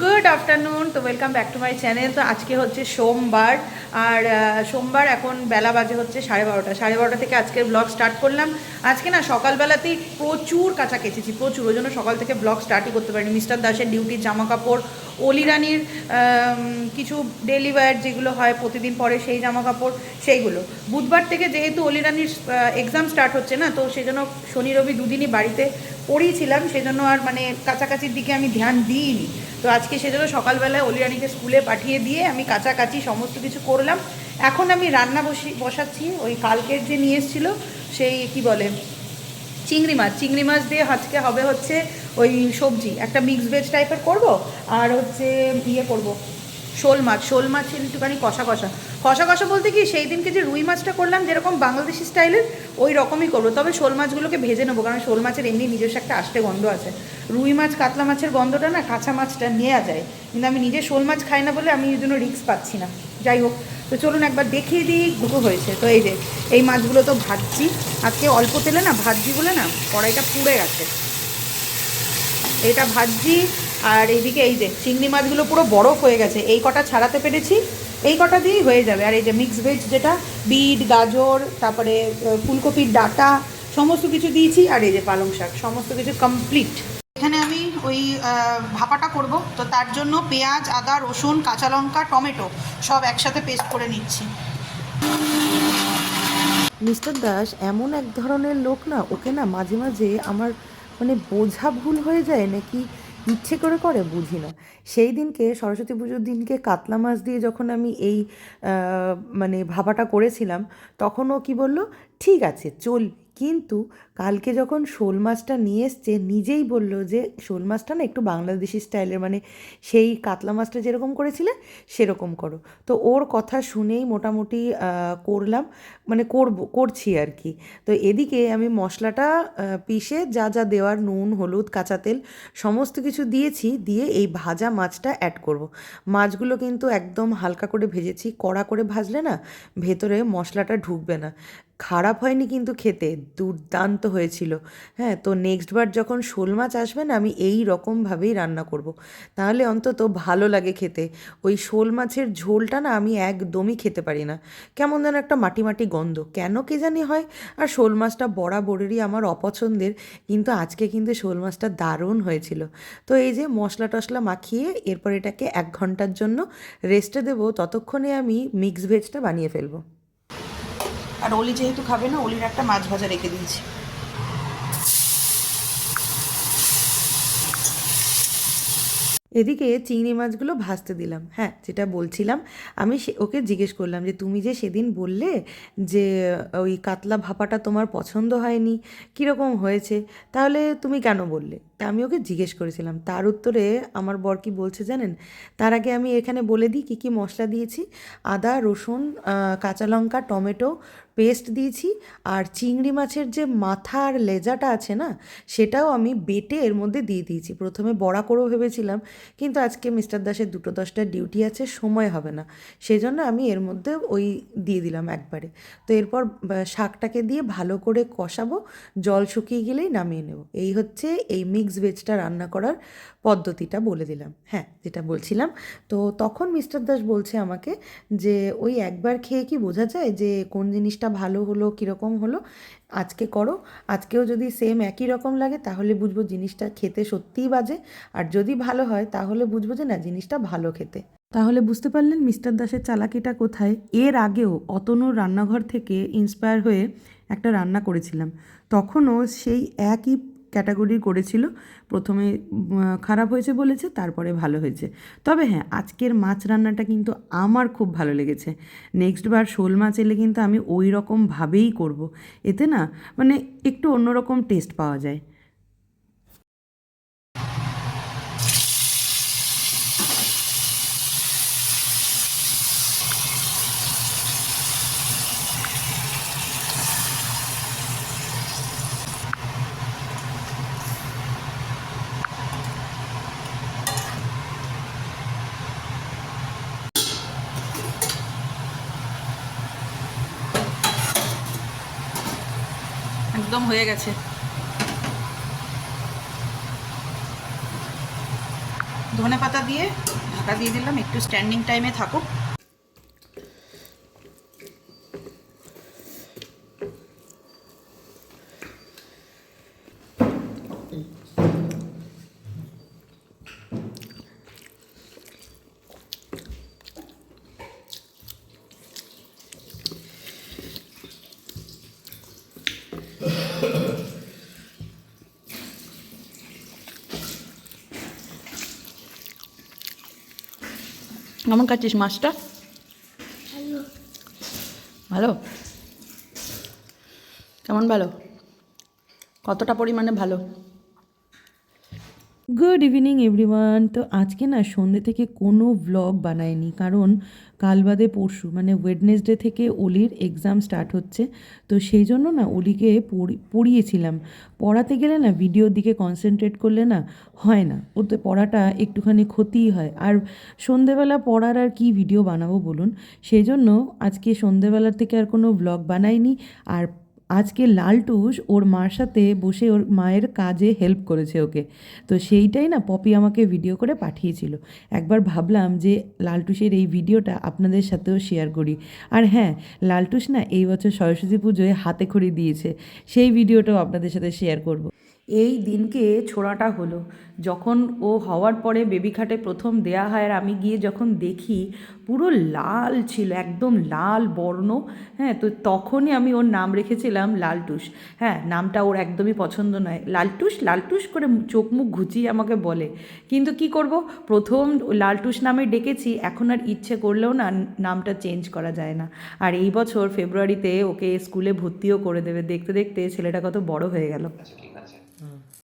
Good afternoon, তো welcome back to my channel তো আজকে হচ্ছে সোমবার, আর সোমবার এখন বেলা বাজে হচ্ছে সাড়ে বারোটা। সাড়ে বারোটা থেকে আজকের ব্লগ স্টার্ট করলাম। আজকে না, সকালবেলাতেই প্রচুর কাঁচা কেচেছি প্রচুর। ওই জন্য সকাল থেকে ব্লগ স্টার্টই করতে পারিনি। মিস্টার দাসের ডিউটির জামা কাপড় অলিরানির কিছু ডেলি ওয়্যার যেগুলো হয়, প্রতিদিন পরে সেই জামা কাপড় সেইগুলো। বুধবার থেকে যেহেতু অলিরানির এক্সাম স্টার্ট হচ্ছে না, তো সেই জন্য শনি, রবি দুদিনই বাড়িতে পড়িয়েছিলাম সেজন্য আর মানে কাছাকাছির দিকে আমি ধ্যান দিইনি। তো আজকে সেজন্য সকালবেলায় অলিরানিকে স্কুলে পাঠিয়ে দিয়ে আমি কাছাকাছি সমস্ত কিছু করলাম। এখন আমি রান্না বসি, বসাচ্ছি, ওই কালকের যে নিয়ে এসেছিল সেই কি বলে, চিংড়ি মাছ। চিংড়ি মাছ দিয়ে আজকে হবে হচ্ছে ওই সবজি। একটা মিক্স ভেজ টাইপের করব আর হচ্ছে ইয়ে করব। শোল মাছ শোল মাছ একটুখানি কষা কষা। কষা কষা বলতে কি, সেই দিনকে যে রুই মাছটা করলাম, যেরকম বাংলাদেশি স্টাইলের ওই রকমই করব। তবে শোল মাছগুলোকে ভেজে নেব, কারণ শোল মাছের এমনি নিজস্ব একটা আষ্টে গন্ধ আছে। রুই মাছ, কাতলা মাছের গন্ধটা না, কাঁচা মাছটা নেওয়া যায়। কিন্তু আমি নিজে শোল মাছ খাই না বলে আমি এই জন্য রিক্স পাচ্ছি না। যাই হোক, তো চলুন একবার দেখিয়ে দিই গুঁড়ো হয়েছে। তো এই যে, এই মাছগুলো তো ভাজছি। আজকে অল্প তেলে না, ভাজছি বলে না, কড়াইটা পুড়ে গেছে। এটা ভাজছি আর এইদিকে এই যে চিংড়ি মাছগুলো পুরো বরফ হয়ে গেছে, এই কটা ছাড়াতে পেরেছি, এই কটা দিয়েই হয়ে যাবে। আর এই যে মিক্স ভেজ যেটা, বিট, গাজর, তারপরে ফুলকপির ডাটা, সমস্ত কিছু দিয়েছি, আর এই যে পালং শাক, সমস্ত কিছু কমপ্লিট এখানে আমি ওই ভাপাটা করব, তো তার জন্য পেঁয়াজ, আদা, রসুন, কাঁচা লঙ্কা, টমেটো সব একসাথে পেস্ট করে নিচ্ছি। মিস্টার দাস, এমন এক ধরনের লোক না, ওকে না মাঝে মাঝে আমার মানে বোঝা ভুল হয়ে যায়, নাকি ইচ্ছে করে করে বুঝি না। সেই দিনকে, সরস্বতী পুজোর দিনকে কাতলা মাছ দিয়ে যখন আমি এই মানে ভাবাটা করেছিলাম তখন ও কি বলল, ঠিক আছে চল কিন্তু কালকে যখন শোল মাছটা নিয়ে এসছে, নিজেই বলল যে, শোল মাছটা না একটু বাংলাদেশি স্টাইলের মানে সেই কাতলা মাছটা যেরকম করেছিলে, সেরকম করো। তো ওর কথা শুনেই মোটামুটি করলাম মানে করব, করছি আর কি। তো এদিকে আমি মশলাটা পিষে যা যা দেওয়ার, নুন, হলুদ, কাঁচা তেল, সমস্ত কিছু দিয়েছি, দিয়ে এই ভাজা মাছটা অ্যাড করব। মাছগুলো কিন্তু একদম হালকা করে ভেজেছি, কড়া করে ভাজলে না ভেতরে মশলাটা ঢুকবে না। খারাপ হয়নি কিন্তু খেতে, দুর্দান্ত হয়েছিল। হ্যাঁ তো নেক্সট বার যখন শোল মাছ আসবেন আমি এই রকমভাবেই রান্না করব। তাহলে অন্তত ভালো লাগে খেতে। ওই শোল মাছের ঝোলটা না আমি একদমই খেতে পারি না। কেমন যেন একটা মাটি মাটি গন্ধ। কেন কে জানি হয়, আর শোল মাছটা বরাবরেরই আমার অপছন্দের, কিন্তু আজকে কিন্তু শোল মাছটা দারুণ হয়েছিল। তো এই যে মশলা টশলা মাখিয়ে এরপর এটাকে এক ঘণ্টার জন্য রেস্টে দেবো, ততক্ষণে আমি মিক্স ভেজটা বানিয়ে ফেলব। আর অলি যেহেতু খাবে না, অলির একটা মাছ ভাজা রেখে দিয়েছি। এদিকে চিংড়ি মাছগুলো ভাজতে দিলাম। হ্যাঁ যেটা বলছিলাম, আমি ওকে জিজ্ঞেস করলাম যে, তুমি যে সেদিন বললে যে, ওই কাতলা ভাপাটা তোমার পছন্দ হয়নি, কীরকম হয়েছে? তাহলে তুমি কেন বললে? তা আমি ওকে জিজ্ঞেস করেছিলাম। তার উত্তরে আমার বর কি বলছে জানেন? তার আগে আমি এখানে বলে দিই কী কী মশলা দিয়েছি। আদা, রসুন কাঁচা লঙ্কা, টমেটো পেস্ট দিয়েছি আর চিংড়ি মাছের যে মাথা আর লেজাটা আছে না, সেটাও আমি বেটে এর মধ্যে দিয়ে দিয়েছি। প্রথমে বড়া করেও ভেবেছিলাম, কিন্তু আজকে মিস্টার দাসের দুটো দশটা ডিউটি আছে, সময় হবে না। সেই জন্য আমি এর মধ্যে ওই দিয়ে দিলাম একবারে। তো এরপর শাকটাকে দিয়ে ভালো করে কষাবো, জল শুকিয়ে গেলেই নামিয়ে নেব। এই হচ্ছে এই মিক্স ভেজটা রান্না করার পদ্ধতিটা বলে দিলাম। হ্যাঁ যেটা বলছিলাম। তো তখন মিস্টার দাস বলছে আমাকে যে, ওই একবার খেয়ে কি বোঝা যায় যে, কোন জিনিসটা ভালো হলো, কীরকম হলো, আজকে করো। আজকেও যদি সেম একই রকম লাগে, তাহলে বুঝব জিনিসটা খেতে সত্যিই বাজে। আর যদি ভালো হয়, তাহলে বুঝব যে না, জিনিসটা ভালো খেতে। তাহলে বুঝতে পারলেন মিস্টার দাসের চালাকিটা কোথায়? এর আগেও অতনুর রান্নাঘর থেকে ইন্সপায়ার হয়ে একটা রান্না করেছিলাম। তখনও সেই একই ক্যাটাগরি করেছিল। প্রথমে খারাপ হয়েছে বলেছে, তারপরে ভালো হয়েছে। তবে হ্যাঁ আজকের মাছ রান্নাটা কিন্তু আমার খুব ভালো লেগেছে। নেক্সট বার শোল মাছ এলে কিন্তু আমি ওই রকমভাবেই করব। এতে না মানে একটু অন্যরকম টেস্ট পাওয়া যায়। একদম হয়ে গেছে। ধনে পাতা দিয়ে ঢাকা দিয়ে দিলাম একটু স্ট্যান্ডিং টাইমে থাকুক। কেমন খাচ্ছিস মাছটা? ভালো। কেমন ভালো? কতটা পরিমাণে ভালো? গুড ইভিনিং এভরিওয়ান তো আজকে না সন্ধ্যে থেকে কোনো ভ্লগ বানায়নি কারণ কাল বাদে পরশু মানে ওয়েডনেসডে থেকে অলির এক্সাম স্টার্ট হচ্ছে। তো সেই জন্য না অলিকে পড়ি- পড়িয়েছিলাম। পড়াতে গেলে না ভিডিওর দিকে কনসেন্ট্রেট করলে না হয় না। ওতে পড়াটা একটুখানি ক্ষতিই হয়। আর সন্ধেবেলা পড়ার আর কি ভিডিও বানাবো বলুন? সেই জন্য আজকে সন্ধেবেলার থেকে আর কোনো ভ্লগ বানাইনি। আর আজকে লালটুস ওর মার সাথে বসে ওর মায়ের কাজে হেল্প করেছে ওকে। তো সেইটাই না পপি আমাকে ভিডিও করে পাঠিয়েছিল। একবার ভাবলাম যে লালটুসের এই ভিডিওটা আপনাদের সাথেও শেয়ার করি। আর হ্যাঁ লালটুস না এই বছর সরস্বতী পুজোয় হাতে খড়ি দিয়েছে। সেই ভিডিওটাও আপনাদের সাথে শেয়ার করব। এই দিনকে ছোড়াটা হলো। যখন ও হওয়ার পরে বেবি খাটে প্রথম দেয়া হয় আর আমি গিয়ে যখন দেখি, পুরো লাল ছিল, একদম লাল বর্ণ হ্যাঁ তো তখনই আমি ওর নাম রেখেছিলাম লালটুস। হ্যাঁ নামটা ওর একদমই পছন্দ নয়। লালটুস লালটুস করে চোখ মুখ ঘুচিয়ে আমাকে বলে, কিন্তু কি করব? প্রথম লালটুস নামে ডেকেছি, এখন আর ইচ্ছে করলেও না নামটা চেঞ্জ করা যায় না। আর এই বছর ফেব্রুয়ারিতে ওকে স্কুলে ভর্তিও করে দেবে। দেখতে দেখতে ছেলেটা কত বড় হয়ে গেল।